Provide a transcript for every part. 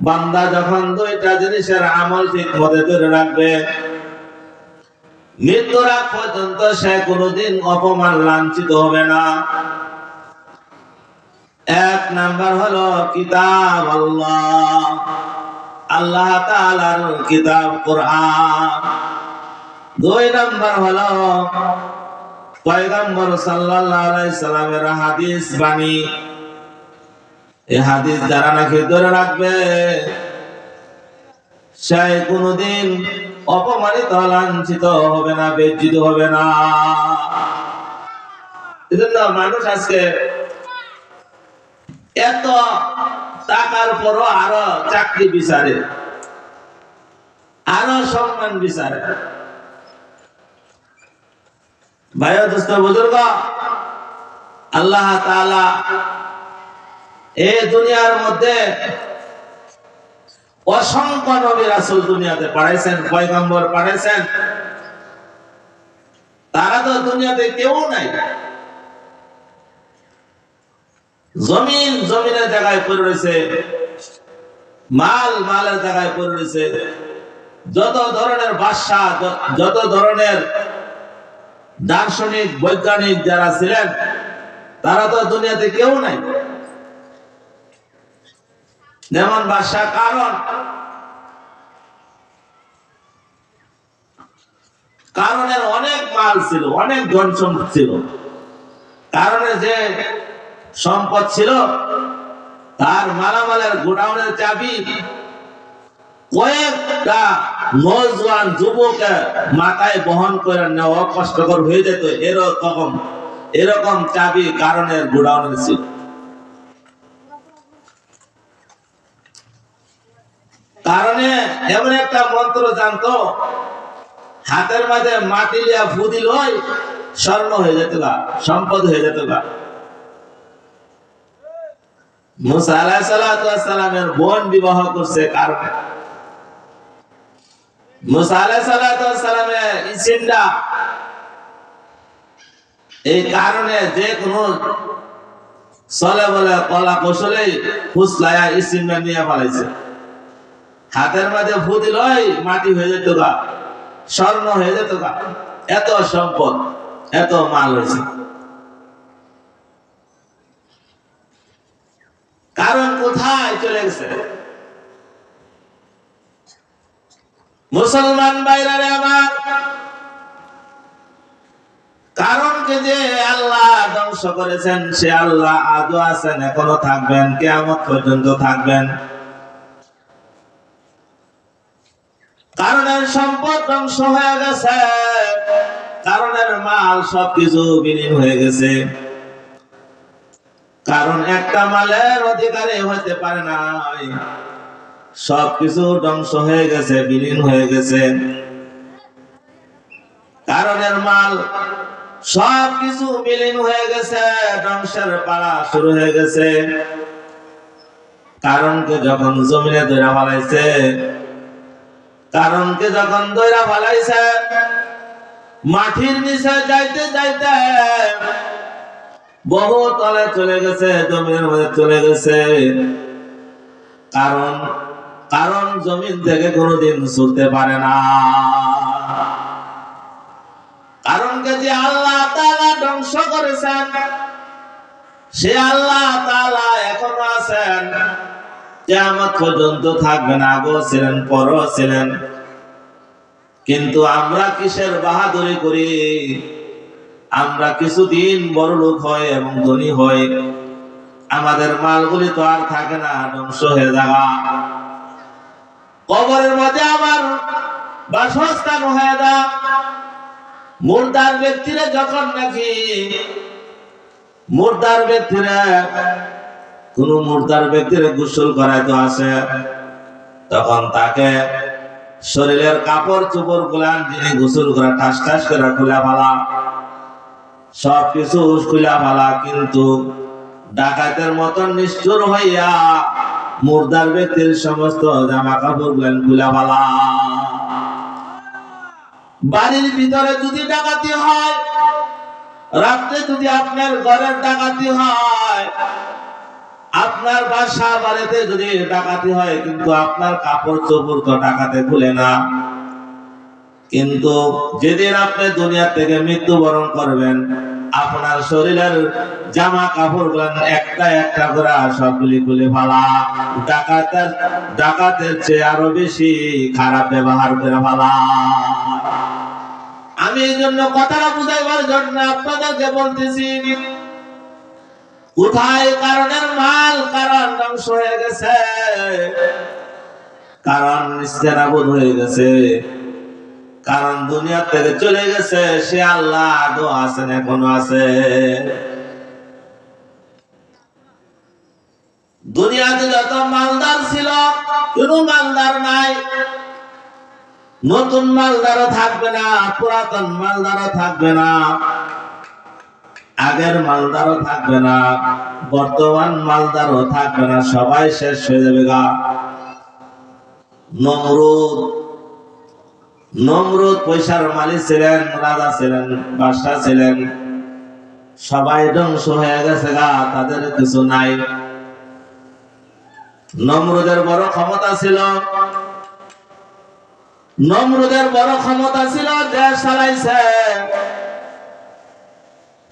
বান্দা যখন দুইটা জিনিসের আমল ঠিক মতো করে রাখবে, মৃত্যুর আগ পর্যন্ত সে কোনোদিন অপমান লাঞ্ছিত হবে না। এক নাম্বার হলো কিতাব আল্লাহ। আল্লাহ কিতাব কোরআন। দুই নাম্বার হলো পয়গম্বর সাল্লাল্লাহু আলাইহি সাল্লামের হাদিস বাণী। এই হাদিস যারা নাকি ধরে রাখবে সে কোনোদিন অপমানিত, লাঞ্ছিত হবে না, বেজ্জিত হবে না। এজন্য মানুষ আজকে এত টাকার পরও আরও চাকরি বিচারে, আরও সম্মান বিচারে। ভাই দোস্ত, বুজুর্গ, আল্লাহ তাআলা এই দুনিয়ার মধ্যে অসংখ্য নবী রাসূল দুনিয়াতে পাঠাইছেন, পয়গম্বর পাঠাইছেন। তারা তো দুনিয়াতে কেউ নাই। জমিন জমিনের জায়গায় পড়ে রয়েছে, মাল মালের জায়গায় পড়ে রয়েছে। যত ধরনের বাদশা যত ধরনের দার্শনিক, বৈজ্ঞানিক যারা ছিলেন, তারা তো দুনিয়াতে কেউ নাই। যেমন বাদশা কারণ। কারণের অনেক মাল ছিল, অনেক ধন সম্পদ ছিল। কারণের যে সম্পদ ছিল, তার মালামালের গোডাউনের চাবি কয়েকটা নজওয়ান যুবকে মাথায় বহন করে নেওয়া কষ্টকর হয়ে যেত। এরকম এরকম চাবি কারণের গোডাউনের ছিল। কারণে এমন একটা মন্ত্র জানতো, হাতের মাঝে মাটি লিয়া ফু দিল স্বর্ণ হয়ে যেত সম্পদ হয়ে যেত এই কারণে চলে বলে কলা কৌশলে ফুসলায়া ইসিনটা নিয়ে পালাইছে। হাতের মাঝে ফু দিল মাটি হয়ে যেত গা। স্বর্ণ হয়ে যেত গা। এত সম্পদ, এত মাল হয়েছে। কারণ কোথায় চলে গেছে? মুসলমান বাইরারে আমার। কারণকে যে আল্লাহ ধ্বংস করেছেন, সে আল্লাহ আজও আছেন, এখনও থাকবেন কেমন পর্যন্ত থাকবেন। কারণের সম্পদ ধ্বংস হয়ে গেছে। কারণের মাল সবকিছু বিলীন হয়ে গেছে। কারণ একটা মালের অধিকারী হতে পারে না সবকিছু ধ্বংস হয়ে গেছে, বিলীন হয়ে গেছে। কারণের মাল সবকিছু বিলীন হয়ে গেছে, ধ্বংসের পাড়া শুরু হয়ে গেছে। কারণকে যখন জমিনে ধরে ফেলাইছে কারণকে যখন দৈরা ফেলাইছে, মাটির নিচে যাইতে যাইতে বহু তলে চলে গেছে, জমির মধ্যে চলে গেছে। কারণ কারণ জমিন থেকে কোনোদিন ছুটতে পারে না। কারণকে যে আল্লাহ তালা ধ্বংস করেছেন, সে আল্লাহ তালা এখনও আছেন। কেয়ামত পর্যন্ত থাকবেন আগেও ছিলেন, পরও ছিলেন। কিন্তু আমরা কিসের বাহাদুরি করি? আমরা কিছুদিন বড় লোক হয় এবং ধনী হয় আমাদের মালগুলি তো আর থাকে না, ধ্বংস হয়ে যাওয়া। কবরের মধ্যে আমার বাসস্থান হয়ে যা মুর্দার ব্যক্তিরা যখন নাকি, মুর্দার ব্যক্তিরা কোন মুর্দার ব্যক্তির গোসল করাইতে আসে। তখন তাকে শরীরের কাপড় চোপড় গুলান যিনি গোসল করা ঠাস ঠাস করে খুলে ফেলা। সবকিছু খুলে ফেলা, কিন্তু ডাকাতের মতন নিষ্ঠুর হইয়া মুর্দার ব্যক্তির সমস্ত জামা কাপড় গুলান খুলে ফেলা। বাড়ির ভিতরে যদি ডাকাতি হয়, রাত্রে যদি আপনার ঘরের ডাকাতি হয় আপনার বাসা বাড়িতে যদি ডাকাতি হয়, কিন্তু আপনার কাপড় চোপড় তো ডাকাতে খুলে না। কিন্তু যেদিন আপনি দুনিয়া থেকে মৃত্যুবরণ করবেন, আপনার শরীরের জামা কাপড় একটা একটা করে সবগুলি খুলে ফেলা। ডাকাতের ডাকাতের চেয়ে আরও বেশি খারাপ ব্যবহার করে ফেলা। আমি এই জন্য কথাটা বুঝাইবার জন্য আপনাদেরকে বলতেছি, কোথায় কারণের মাল কারণ ধ্বংস হয়ে গেছে। কারণ নিস্তেরাবুদ হয়ে গেছে। কারণ দুনিয়া থেকে চলে গেছে, সে আল্লাহ আদৌ আছেন এখনও আছে। দুনিয়াতে যত মালদার ছিল, কোন মালদার নাই। নতুন মালদারও থাকবে না, পুরাতন মালদারও থাকবে না। আগের মালদারও থাকবে না, বর্তমান মালদারও থাকবে না, সবাই শেষ হয়ে যাবে গা। নমরুদ নমরুদ পয়সার মালিক ছিলেন, রাজা ছিলেন বাদশা ছিলেন। সবাই ধ্বংস হয়ে গেছে গা, তাদের কিছু নাই। নমরুদের বড় ক্ষমতা ছিল। নমরুদের বড় ক্ষমতা ছিল, দেশ চালাইছে।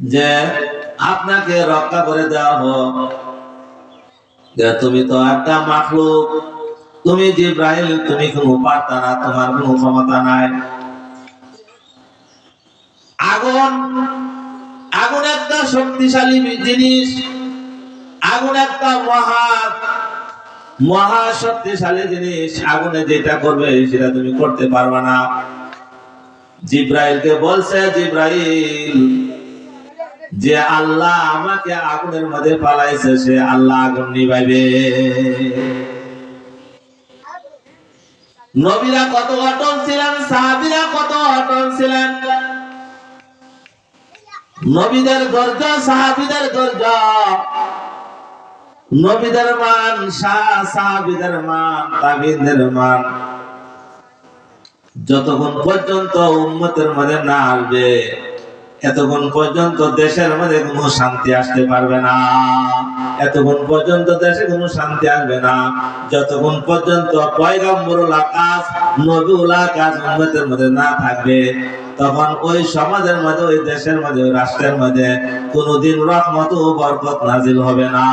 যে আপনাকে রক্ষা করে দেওয়া হোক। যে তুমি তো একটা মাখলুক। তুমি জিব্রাইল, তুমি কোনো পারতা না, তোমার কোনো ক্ষমতা নাই। আগুন আগুন একটা শক্তিশালী জিনিস। আগুন একটা মহা মহা শক্তিশালী জিনিস। আগুনে যেটা করবে, সেটা তুমি করতে পারবে না। জিব্রাইলকে বলছে, জিব্রাইল যে আল্লাহ আমাকে আগুনের মধ্যে পালাইছে সে আল্লাহ আগুন নিবাইবে নবীরা কত অটল ছিলেন, সাহাবিরা কত অটল ছিলেন। নবীদের গর্জ সাহাবিদের গর্জ নবীদের মান সাহাবিদের মান তাবিদের মান। যতক্ষণ পর্যন্ত উম্মতের মধ্যে না আসবে এতক্ষণ পর্যন্ত দেশের মধ্যে কোনো শান্তি আসতে পারবে না। এতক্ষণ পর্যন্ত দেশে কোনো শান্তি আসবে না। যতক্ষণ পর্যন্ত পয়গম্বরুল আকাশ নবীউল আকাশ উন্নতের মধ্যে না থাকবে, তখন ওই সমাজের মধ্যে, ওই দেশের মধ্যে, ওই রাষ্ট্রের মধ্যে কোনোদিন রহমত ও বরকত নাজিল হবে না।